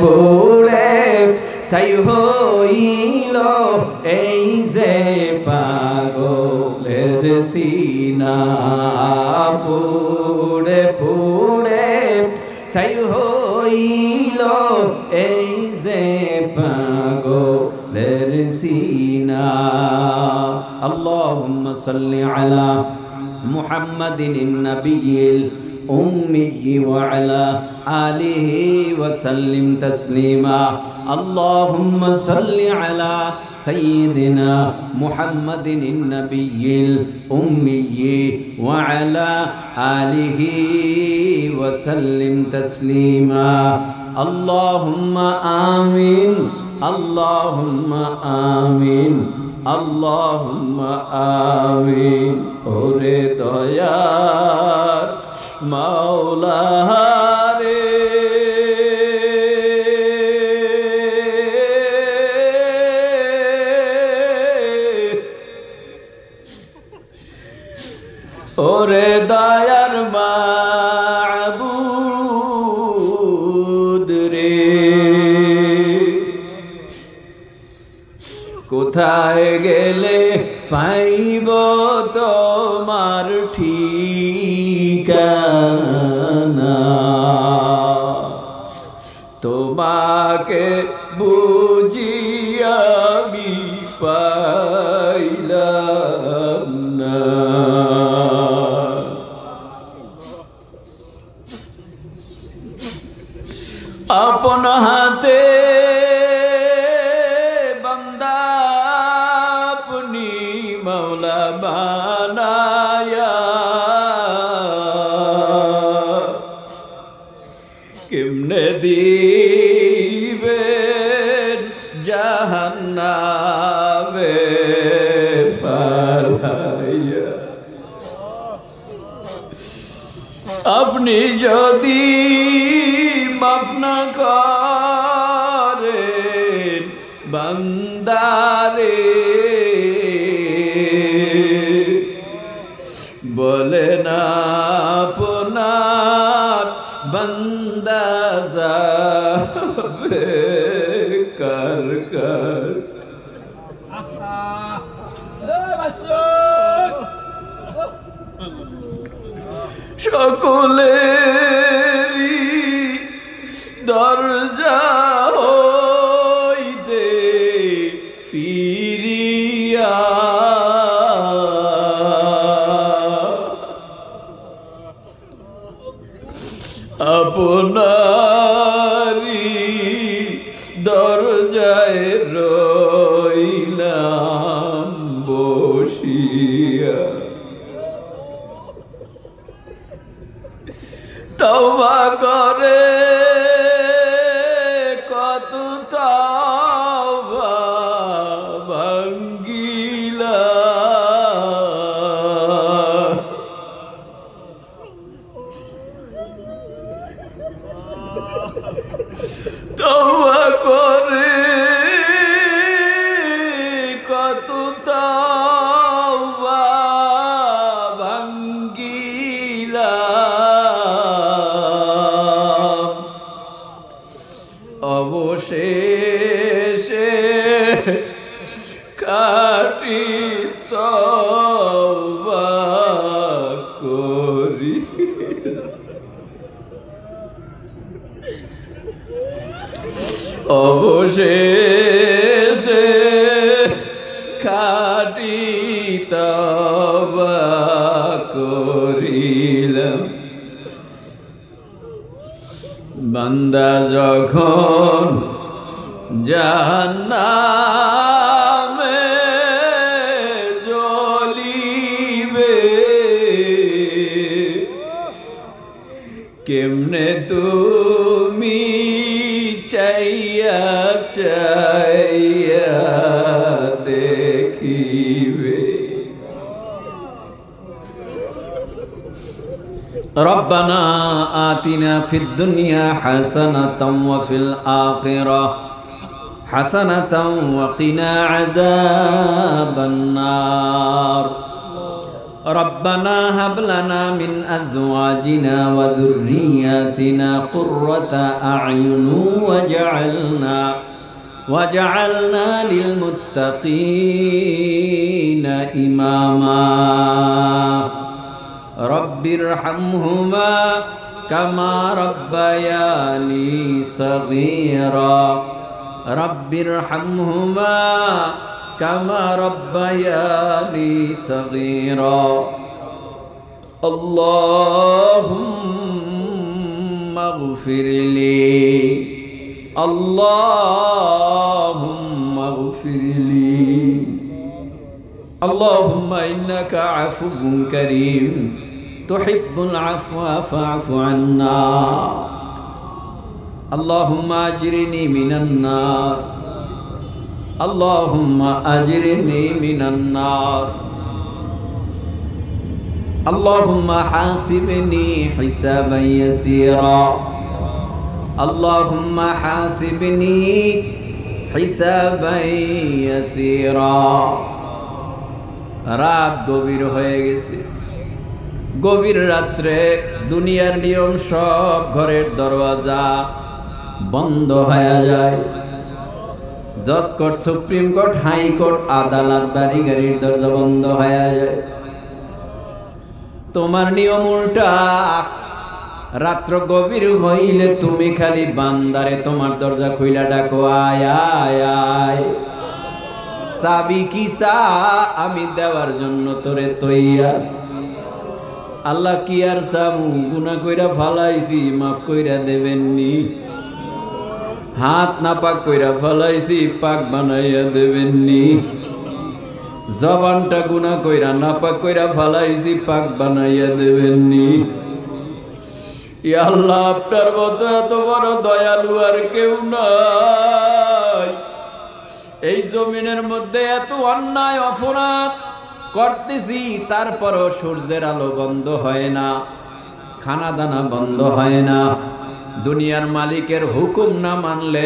পুরে সাই হইল এই যে পাগলের সিনা পুরে পুরে সাই হইল এই যে পাগলের সিনা। আল্লাহুম্মা সাল্লি আলা মুহাম্মাদিন নাবিয়িল الأمي وعلى آله وسلم تسليما اللهم صل على سيدنا محمد النبي الأمي وعلى آله وسلم تسليما اللهم آمين اللهم آمين اللهم آمين ওরে দয়ার মাওলা রে ওরে দয়ার মাবুদ রে। কোথায় গেলে পাইব? ঠিকানা। তোমাকে বুঝিয়া আমি পাইলাম না। আপন হাতে বন্দা আপনি মৌলা বানায়া আপনি যদি মাফ না করেন বান্দারে। বলে না আপনার বান্দা যাবে কার কাছ সকলেরই দরজা হইতে ফিরিয়া অবশেষে কাটি করি। অবশেষে বান্দা যখন জাহান্নামে ربنا آتنا في الدنيا حسنة وفي الآخرة حسنة وقنا عذاب النار. ربنا هب لنا من أزواجنا وذرياتنا قرة أعين وجعلنا وجعلنا للمتقين إماما. رب ارحمهما كما ربياني صغيرا رب ارحمهما كما ربياني صغيرا اللهم اغفر لي اللهم اغفر لي اللهم إنك عفو كريم. تحب العفو فاعف عنا. اللهم أجرني من النار. اللهم أجرني من النار. اللهم حاسبني حسابا يسيرا. اللهم حاسبني حسابا يسيرا. রাত গভীর হয়ে গেছে। গভীর রাত্রে দুনিয়ার নিয়ম সব ঘরের দরওয়াজা বন্ধ হয়ে যায়। জজ কোর্ট, সুপ্রিম কোর্ট হাইকোর্ট আদালত বাড়ি গাড়ির দরজা বন্ধ হয়ে যায়। তোমার নিয়ম উল্টা। রাত্র গভীর হইলে তুমি খালি বান্দারে তোমার দরজা খুইলা ডাকো, আয় আয় আয়। চাবি কি আমি দেওয়ার জন্য তোরে তৈয়ার। আল্লাহ কি আর চাবু গুনা কইরা ফালাইছি, মাফ কইরা দেবেননি। হাত না পাক কইরা ফালাইছি, পাক বানাইয়া দেবেননি। জবানটা গুনা কইরা না পাক কইরা ফালাইছি, পাক বানাইয়া দেবেননি। আল্লাহ, আপনার মতো এত বড় দয়ালু আর কেউ নাই। এই জমিনের মধ্যে এত অন্যায়, অপরাধ করতেছি, তারপরও সূর্যের আলো বন্ধ হয় না খানা দানা বন্ধ হয় না। দুনিয়ার মালিকের হুকুম না মানলে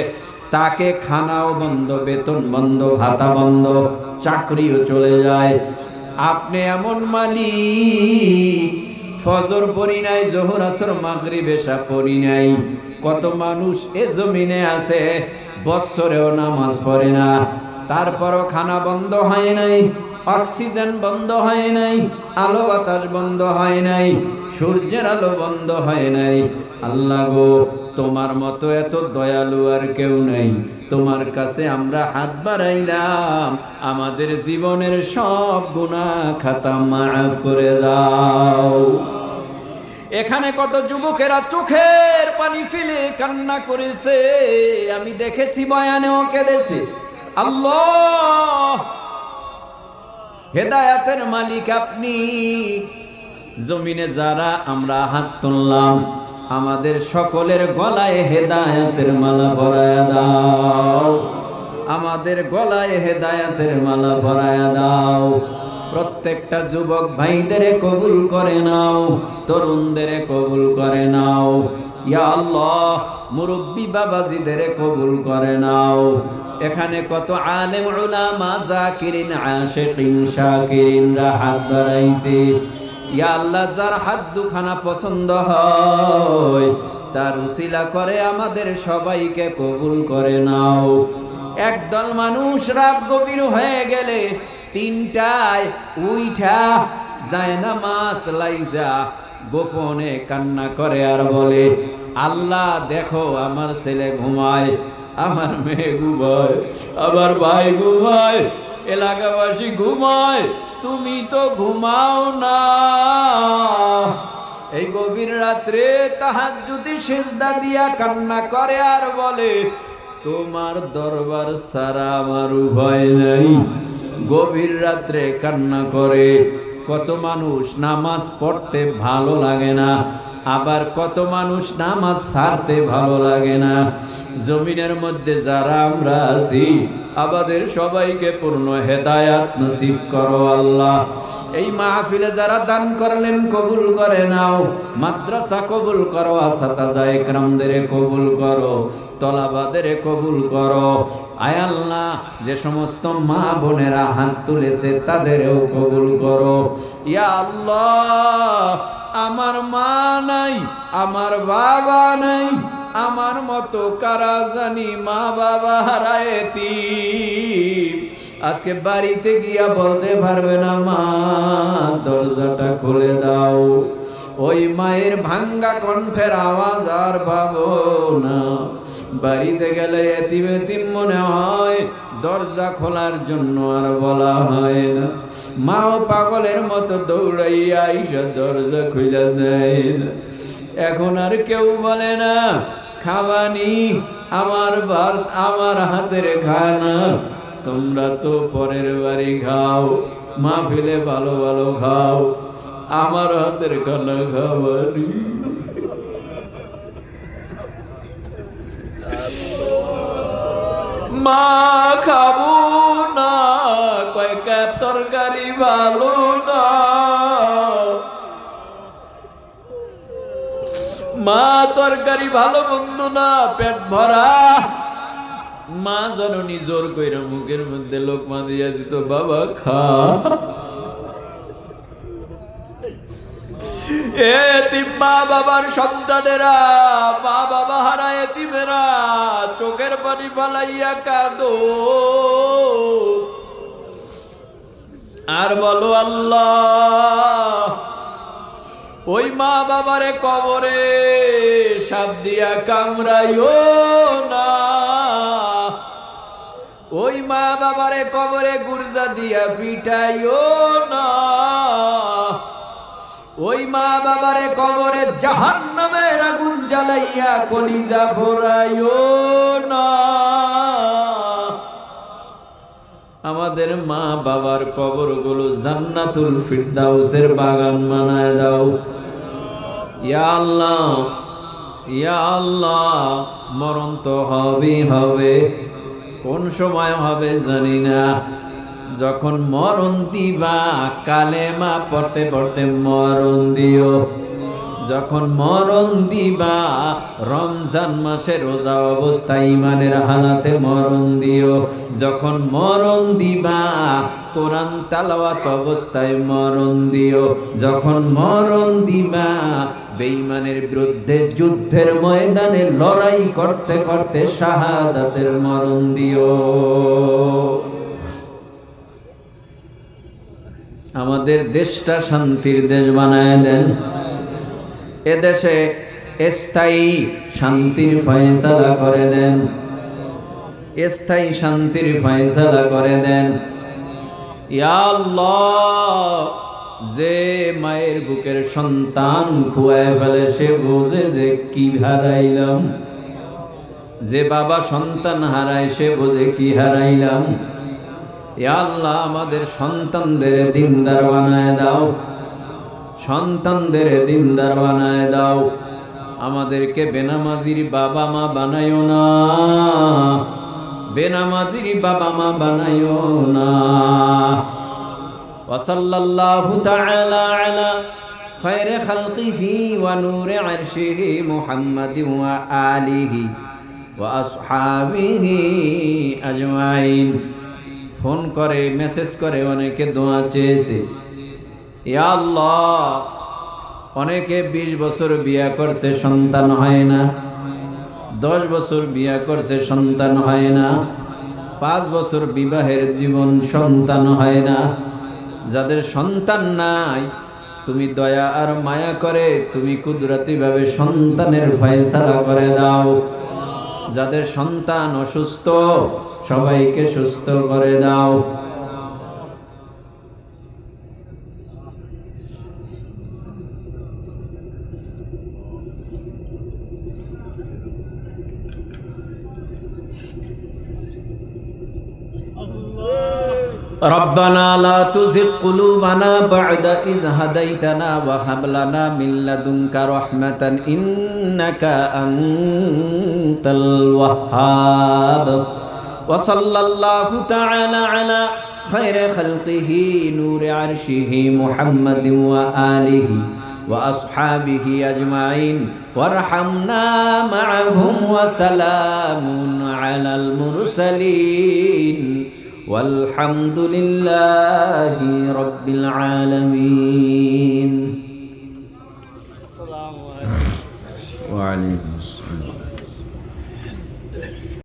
তাকে খানাও বন্ধ, বেতন বন্ধ, ভাতা বন্ধ, চাকরিও চলে যায়। আপনি এমন মালিক, ফজর পড়ি নাই, জোহর, আসর মাগরি বেশা পড়ি নাই। কত মানুষ এ জমিনে আছে বৎসরেও নামাজ পড়ে না। তারপরও খানা বন্ধ হয় নাই, অক্সিজেন বন্ধ হয় নাই, আলো বাতাস বন্ধ হয় নাই, সূর্যের আলো বন্ধ হয় নাই। আল্লাহ গো, তোমার মতো এত দয়ালু আর কেউ নাই। তোমার কাছে আমরা হাত বাড়াইলাম, আমাদের জীবনের সব গুণা খাতা মাফ করে দাও। এখানে কত যুবকেরা চোখের পানি ফেলে কান্না করেছে। আমি দেখেছি বয়ানেও কেঁদেছে। আল্লাহ! হেদায়াতের মালিক আপনি। জমিনে যারা আমরা হাত তুললাম, আমাদের সকলের গলায় হেদায়াতের মালা পরায়া দাও। আমাদের গলায় হেদায়াতের মালা পরায়া দাও। প্রত্যেকটা যুবক ভাইদের কবুল করে নাও, তরুণদের কবুল করে নাও। ইয়া আল্লাহ, মুরব্বী বাবাজিদের কবুল করে নাও। এখানে কত আলেম উলামা, জাকিরিন, আশিকিন শাকিরিন হাত বাড়াইছে। ইয়া আল্লাহ, যার হাত দুখানা পছন্দ হয়, তার উসিলা করে আমাদের সবাইকে কবুল করে নাও। একদল মানুষ রাত গভীর হয়ে গেলে তিনটায় উইঠা যায় না মাছ লাইজা, গোপনে কান্না করে আর বলে, আল্লাহ, দেখো, আমার ছেলে ঘুমায়, আমার মেয়ে ঘুমায়, আমার ভাই ঘুমায়, এলাকাবাসী ঘুমায়, তুমি তো ঘুমাও না। এই গভীর রাত্রে তাহার যদি সেজদা দিয়া কান্না করে আর বলে, তোমার দরবার সারা আমার উভয় নাই। গভীর রাত্রে কান্না করে। কত মানুষ নামাজ পড়তে ভালো লাগে না, আবার কত মানুষ নামাজ ছাড়তে ভালো লাগে না। জমিনের মধ্যে যারা আমরা আছি, আমাদের সবাইকে পূর্ণ হেদায়াত নসিব করো আল্লাহ। এই মাহফিলে যারা দান করলেন, কবুল করে নাও। মাদ্রাসা কবুল করো আসাতাজা একরামদের কবুল করো, তলাবাদের কবুল করো। আয়াল্লাহ যে সমস্ত মা বোনেরা হাত তুলেছে, তাদেরও কবুল করো। ইয়া আল্লাহ, আমার মা নাই, আমার বাবা নাই, আমার মতো কারা জানি মা বাবা হারায়তি আজকে বাড়িতে গিয়া বলতে পারবে না মা, দরজাটা খুলে দাও। ওই মায়ের ভাঙ্গা কণ্ঠের আওয়াজ আর পাবো না। বাড়িতে গেলে এতিম এতিম মনে হয়, দরজা খোলার জন্য আর বলা হয় না। মাও পাগলের মতো দৌড়াইয়া আইসা দরজা খুলে দেয় না। এখন আর কেউ বলে না, খাবানি, আমার ভাত, আমার হাতের খানা। তোমরা তো পরের বাড়ি খাও মা ফেলে ভালো ভালো খাও, আমার হাতের খানা খাবারি মা খাব না কয়েক তরকারি ভালো না। মা, তরকারি ভালো বন্ধু না, পেট ভরা। মা জননী জোর কইরা মুখের মধ্যে লোকমা দিয়া দিত, বাবা, খা। এতিম মা বাবার সন্তানেরা, মা বাবা হারা এতিমেরা, চোখের পানি ফালাইয়া কাঁদো। আর বলো আল্লাহ, ওই মা বাবারে কবরে সাপ দিয়া কামড়াইও না। ওই মা বাবারে কবরে গুরজা দিয়া পিটাইও না। ওই মা বাবারে কবরে জাহান নামের আগুন জ্বালাইয়া কলিজা ভরাইও না। আমাদের মা বাবার কবরগুলো জান্নাতুল ফিরদাউসের বাগান বানায় দাও। ইয়া আল্লাহ ইয়া আল্লাহ, মরণ তো হবে হবে। কোন সময় হবে জানি না। যখন মরণ দিবা কালেমা পড়তে পড়তে মরণ দিও। যখন মরণ দিবা, রমজান মাসে রোজা অবস্থায় ইমানের হালাতে মরণ দিও। যখন মরণ দিবা, কোরআন তালাওয়াত অবস্থায় মরণ দিও। যখন মরণ দিবা, বেঈমানের বিরুদ্ধে যুদ্ধের ময়দানে লড়াই করতে করতে শাহাদাতের মরণ দিও। আমাদের দেশটা শান্তির দেশ বানায় দেন। এদেশে স্থায়ী শান্তির ফয়সালা করে দেন। স্থায়ী শান্তির ফয়সালা করে দেন। যে মায়ের বুকের সন্তান খুয়ায় ফেলে, সে বোঝে যে কি হারাইলাম। যে বাবা সন্তান হারায়, সে বোঝে কি হারাইলাম। আল্লাহ, আমাদের সন্তানদের দিনদার বানায় দাও। সন্তানদের দিনদার বানায় দাও। আমাদেরকে বেনামাজির বাবা মা বানায়ো না। বেনামাজির বাবা মা বানায়ও না। ওয়াসাল্লাল্লাহু তাআলা আলা খায়রে খালকিহি ওয়া নূরে আরশিহি মুহাম্মাদি ওয়া আলিহি ওয়া আসহাবিহি আজমাইন। ফোন করে, মেসেজ করে, অনেকে দোয়া চেয়েছে। অনেকে বিশ বছর বিয়া করছে, সন্তান হয় না। দশ বছর বিয়া করছে, সন্তান হয় না। পাঁচ বছর বিবাহের জীবন, সন্তান হয় না। যাদের সন্তান নাই, তুমি দয়া আর মায়া করে, তুমি কুদরতিভাবে সন্তানের ফয়সালা করে দাও। যাদের সন্তান অসুস্থ, সবাইকে সুস্থ করে দাও। ربنا لا تزغ قلوبنا بعد إذ هديتنا وهب لنا من لدنك رحمة إنك أنت الوهاب وصلى الله تعالى على خير خلقه نور عرشه محمد وآله وأصحابه أجمعين وارحمنا معهم وسلام على المرسلين والحمد لله رب العالمين. وعليكم السلام.